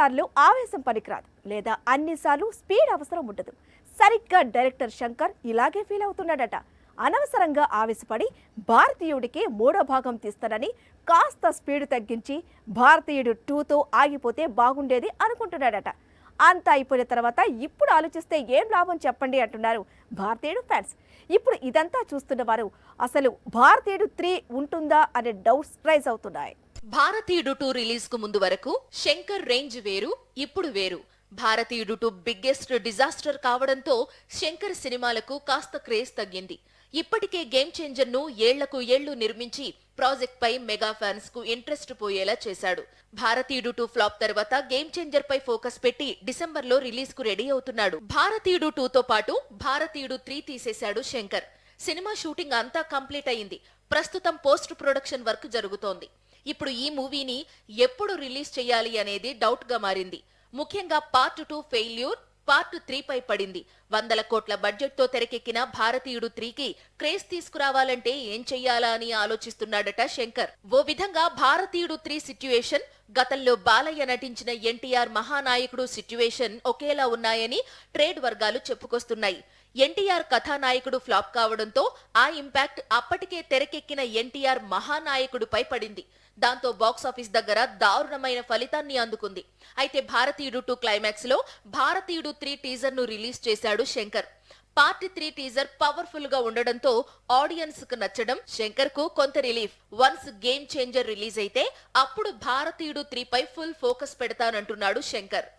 కొన్నిసార్లు ఆవేశం పనికిరాదు లేదా అన్నిసార్లు స్పీడ్ అవసరం ఉండదు. సరిగ్గా డైరెక్టర్ శంకర్ ఇలాగే ఫీల్ అవుతున్నాడట. అనవసరంగా ఆవేశపడి భారతీయుడికి మూడో భాగం తీస్తానని కాస్త స్పీడ్ తగ్గించి భారతీయుడు టూతో ఆగిపోతే బాగుండేది అనుకుంటున్నాడట. అంతా అయిపోయిన తర్వాత ఇప్పుడు ఆలోచిస్తే ఏం లాభం చెప్పండి అంటున్నారు భారతీయుడు ఫ్యాన్స్. ఇప్పుడు ఇదంతా చూస్తున్న వారు అసలు భారతీయుడు త్రీ ఉంటుందా అనే డౌట్స్ రైజ్ అవుతున్నాయి. భారతీయుడు టూ రిలీజ్కు ముందు వరకు శంకర్ రేంజ్ వేరు ఇప్పుడు వేరు. భారతీయుడు టూ బిగ్గెస్ట్ డిజాస్టర్ కావడంతో శంకర్ సినిమాలకు కాస్త క్రేజ్ తగ్గింది. ఇప్పటికే గేమ్ చేంజర్ను ఏళ్ళకు ఏళ్ళు నిర్మించి ప్రాజెక్ట్ పై మెగా ఫ్యాన్స్కు ఇంట్రెస్ట్ పోయేలా చేశాడు. భారతీయుడు టూ ఫ్లాప్ తర్వాత గేమ్ చేంజర్ పై ఫోకస్ పెట్టి డిసెంబర్లో రిలీజ్కు రెడీ అవుతున్నాడు. భారతీయుడు టూ తో పాటు భారతీయుడు త్రీ తీసేశాడు శంకర్. సినిమా షూటింగ్ అంతా కంప్లీట్ అయింది. ప్రస్తుతం పోస్ట్ ప్రొడక్షన్ వర్క్ జరుగుతోంది. ఇప్పుడు ఈ మూవీని ఎప్పుడు రిలీజ్ చేయాలి అనేది డౌట్గా మారింది. ముఖ్యంగా part two failure part three పై పడింది. వందల కోట్ల బడ్జెట్తో తెరకెక్కిన భారతీయుడు త్రీకి క్రేజ్ తీసుకురావాలంటే ఏం చెయ్యాలా అని ఆలోచిస్తున్నాడట శంకర్. ఓ విధంగా భారతీయుడు త్రీ సిట్యుయేషన్ గతంలో బాలయ్య నటించిన ఎన్టీఆర్ మహానాయకుడు సిట్యుయేషన్ ఒకేలా ఉన్నాయని ట్రేడ్ వర్గాలు చెప్పుకొస్తున్నాయి. ఎన్టీఆర్ కథానాయకుడు ఫ్లాప్ కావడంతో ఆ ఇంపాక్ట్ అప్పటికే తెరకెక్కిన ఎన్టీఆర్ మహానాయకుడిపై పడింది. దాంతో బాక్సాఫీస్ దగ్గర దారుణమైన ఫలితాన్ని అందుకుంది. అయితే భారతీయుడు టూ క్లైమాక్స్లో భారతీయుడు త్రీ టీజర్ను రిలీజ్ చేశాడు శంకర్. పార్ట్ త్రీ టీజర్ పవర్ఫుల్గా ఉండడంతో ఆడియన్స్కు నచ్చడం శంకర్కు కొంత relief. Once game changer release అయితే అప్పుడు భారతీయుడు త్రీ పై ఫుల్ ఫోకస్ పెడతానంటున్నాడు శంకర్.